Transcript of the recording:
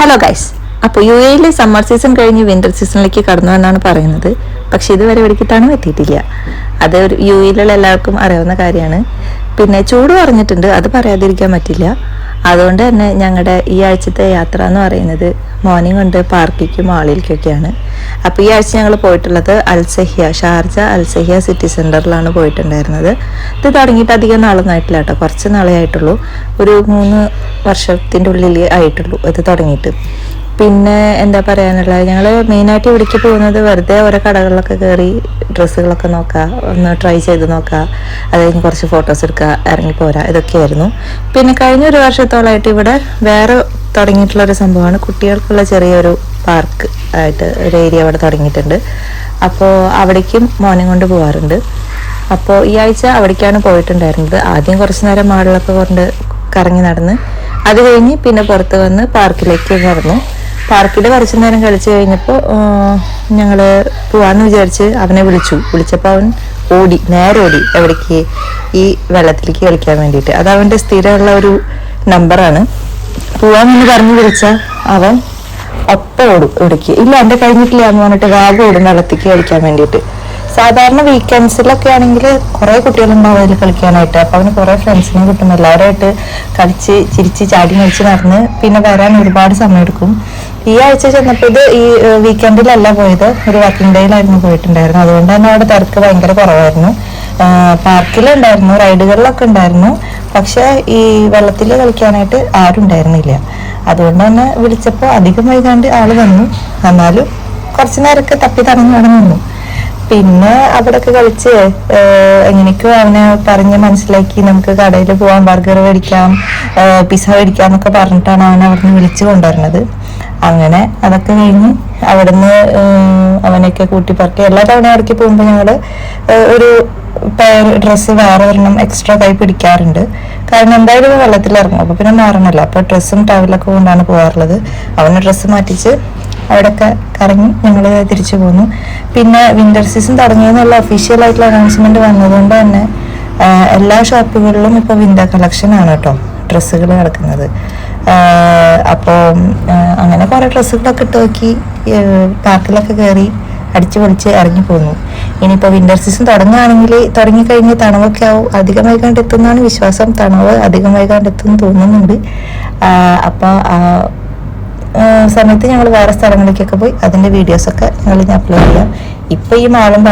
Hello guys അപ്പോൾ U എയിൽ summer season കഴിഞ്ഞ് വിന്റർ സീസണിലേക്ക് കടന്നു എന്നാണ് പറയുന്നത്. പക്ഷേ ഇതുവരെ ഇവിടേക്ക് തണുപ്പ് എത്തിയിട്ടില്ല. അത് യു എയിലുള്ള എല്ലാവർക്കും അറിയാവുന്ന കാര്യമാണ്. പിന്നെ ചൂട് പറഞ്ഞിട്ടുണ്ട് അത് പറയാതിരിക്കാൻ പറ്റില്ല. അതുകൊണ്ട് തന്നെ ഞങ്ങളുടെ ഈ ആഴ്ചത്തെ യാത്ര എന്ന് പറയുന്നത് മോർണിംഗ് ഉണ്ട് പാർക്കിക്കും മാളിലേക്കൊക്കെയാണ് അപ്പോൾ ഈ ആഴ്ച ഞങ്ങൾ പോയിട്ടുള്ളത് അൽസഹ്യ ഷാർജ അൽസഹ്യ സിറ്റി സെന്ററിലാണ് പോയിട്ടുണ്ടായിരുന്നത്. ഇത് തുടങ്ങിയിട്ട് അധികം നാളൊന്നായിട്ടില്ല കേട്ടോ. കുറച്ച് നാളേ ആയിട്ടുള്ളൂ. ഒരു മൂന്ന് വർഷത്തിന്റെ ഉള്ളിൽ ആയിട്ടുള്ളൂ ഇത് തുടങ്ങിയിട്ട്. പിന്നെ എന്താ പറയാനുള്ളത്? ഞങ്ങൾ മെയിനായിട്ട് ഇവിടേക്ക് പോകുന്നത് വെറുതെ ഓരോ കടകളിലൊക്കെ കയറി ഡ്രസ്സുകളൊക്കെ നോക്കുക ഒന്ന് ട്രൈ ചെയ്ത് നോക്കുക അത് കുറച്ച് ഫോട്ടോസ് എടുക്കുക ഇറങ്ങി പോരാ ഇതൊക്കെയായിരുന്നു. പിന്നെ കഴിഞ്ഞ ഒരു വർഷത്തോളമായിട്ട് ഇവിടെ വേറെ തുടങ്ങിയിട്ടുള്ള ഒരു സംഭവമാണ്. കുട്ടികൾക്കുള്ള ചെറിയൊരു പാർക്ക് ആയിട്ട് ഒരു ഏരിയ അവിടെ തുടങ്ങിയിട്ടുണ്ട്. അപ്പോൾ അവിടേക്കും മോനെ കൊണ്ട് പോകാറുണ്ട് അപ്പോൾ ഈ ആഴ്ച അവിടേക്കാണ് പോയിട്ടുണ്ടായിരുന്നത്. ആദ്യം കുറച്ച് നേരം മാളിലൊക്കെ കൊണ്ട് കറങ്ങി നടന്ന് അത് കഴിഞ്ഞ് പിന്നെ പുറത്ത് വന്ന് പാർക്കിലേക്ക് നടന്നു പാർക്കിൽ കുറച്ച് നേരം കളിച്ച് കഴിഞ്ഞപ്പോൾ ഞങ്ങൾ പോവാന്ന് വിചാരിച്ച് അവനെ വിളിച്ചു. വിളിച്ചപ്പോൾ അവൻ ഓടി നേരെ ഓടി എവിടേക്ക് ഈ വെള്ളത്തിലേക്ക് കളിക്കാൻ വേണ്ടിയിട്ട്. അത് അവന്റെ സ്ഥിരമുള്ള ഒരു നമ്പറാണ്. പോവാമെന്ന് പറഞ്ഞു വിളിച്ച അവൻ ഒപ്പം ഓടും ഇവിടേക്ക്. ഇല്ല എന്റെ കഴിഞ്ഞിട്ടില്ല എന്ന് പറഞ്ഞിട്ട് വാഗ ഓടും വെള്ളത്തേക്ക് കളിക്കാൻ വേണ്ടിയിട്ട്. സാധാരണ വീക്കെൻഡ്സിലൊക്കെ ആണെങ്കിൽ കുറെ കുട്ടികളുണ്ടാവും അതിൽ കളിക്കാനായിട്ട്. അപ്പൊ അവന് കുറെ ഫ്രണ്ട്സിനെ കിട്ടും. എല്ലാവരുമായിട്ട് കളിച്ച് ചിരിച്ച് ചാടി കളിച്ച് നടന്ന് പിന്നെ വരാൻ ഒരുപാട് സമയം എടുക്കും ഈ ആഴ്ച ചെന്നപ്പോൾ ഇത് ഈ വീക്കെൻഡിലല്ല പോയത്. ഒരു വർക്കിംഗ് ഡേയിലായിരുന്നു പോയിട്ടുണ്ടായിരുന്നു അതുകൊണ്ട് തന്നെ അവിടെ തിരക്ക് ഭയങ്കര കുറവായിരുന്നു. പാർക്കിലുണ്ടായിരുന്നു റൈഡുകളിലൊക്കെ ഉണ്ടായിരുന്നു. പക്ഷെ ഈ വെള്ളത്തിൽ കളിക്കാനായിട്ട് ആരും ഉണ്ടായിരുന്നില്ല. അതുകൊണ്ട് തന്നെ വിളിച്ചപ്പോൾ അധികം വൈകാണ്ട് ആൾ വന്നു. എന്നാലും കുറച്ചു നേരമൊക്കെ തപ്പി തടഞ്ഞു അവിടെ നിന്നു പിന്നെ അവിടൊക്കെ കളിച്ച് എങ്ങനെയൊക്കെയോ അവനെ പറഞ്ഞ് മനസ്സിലാക്കി നമുക്ക് കടയിൽ പോവാം ബർഗർ മേടിക്കാം പിസ്സ മേടിക്കാം എന്നൊക്കെ പറഞ്ഞിട്ടാണ് അവനെ അവിടുന്ന് വിളിച്ചു കൊണ്ടുവരുന്നത്. അങ്ങനെ അതൊക്കെ കഴിഞ്ഞ് അവിടുന്ന് അവനെയൊക്കെ കൂട്ടി പറക്കി എല്ലാ തവണ ഇറക്കി പോകുമ്പോൾ ഞങ്ങൾ ഒരു പെയർ ഡ്രസ്സ് വേറെ ഒരെണ്ണം എക്സ്ട്രാ കൈ പിടിക്കാറുണ്ട്. കാരണം എന്തായാലും വെള്ളത്തിൽ ഇറങ്ങും അപ്പൊ പിന്നെ മാറണല്ലോ. അപ്പൊ ഡ്രസ്സും ടവലൊക്കെ കൊണ്ടാണ് പോകാറുള്ളത്. അവന് ഡ്രസ്സ് മാറ്റിച്ച് അവിടെയൊക്കെ കറങ്ങി ഞങ്ങൾ തിരിച്ചു പോന്നു. പിന്നെ വിന്റർ സീസൺ തുടങ്ങിയെന്നുള്ള ഒഫീഷ്യൽ ആയിട്ടുള്ള അനൗൺസ്മെന്റ് വന്നതുകൊണ്ട് തന്നെ എല്ലാ ഷോപ്പുകളിലും ഇപ്പോൾ വിന്റർ കളക്ഷൻ ആണ് കേട്ടോ ഡ്രസ്സുകൾ കിടക്കുന്നത്. അപ്പോ അങ്ങനെ കുറേ ഡ്രസ്സുകളൊക്കെ ഇട്ട് നോക്കി പാർക്കിലൊക്കെ കയറി അടിച്ചു പൊളിച്ച് ഇറങ്ങി പോന്നു. ഇനിയിപ്പോൾ വിന്റർ സീസൺ തുടങ്ങുകയാണെങ്കിൽ തുടങ്ങിക്കഴിഞ്ഞ് തണവൊക്കെ ആവും അധികം വൈകാണ്ട് എത്തുന്നതാണ് വിശ്വാസം തണവ് അധികം വൈകാണ്ടെത്തും തോന്നുന്നുണ്ട്. അപ്പോൾ സമയത്ത് ഞങ്ങൾ വേറെ സ്ഥലങ്ങളിലേക്കൊക്കെ പോയി അതിന്റെ വീഡിയോസൊക്കെ ഞങ്ങൾ ഞങ്ങൾ അപ്ലോഡ് ചെയ്യാം. ഇപ്പം ഈ മാളും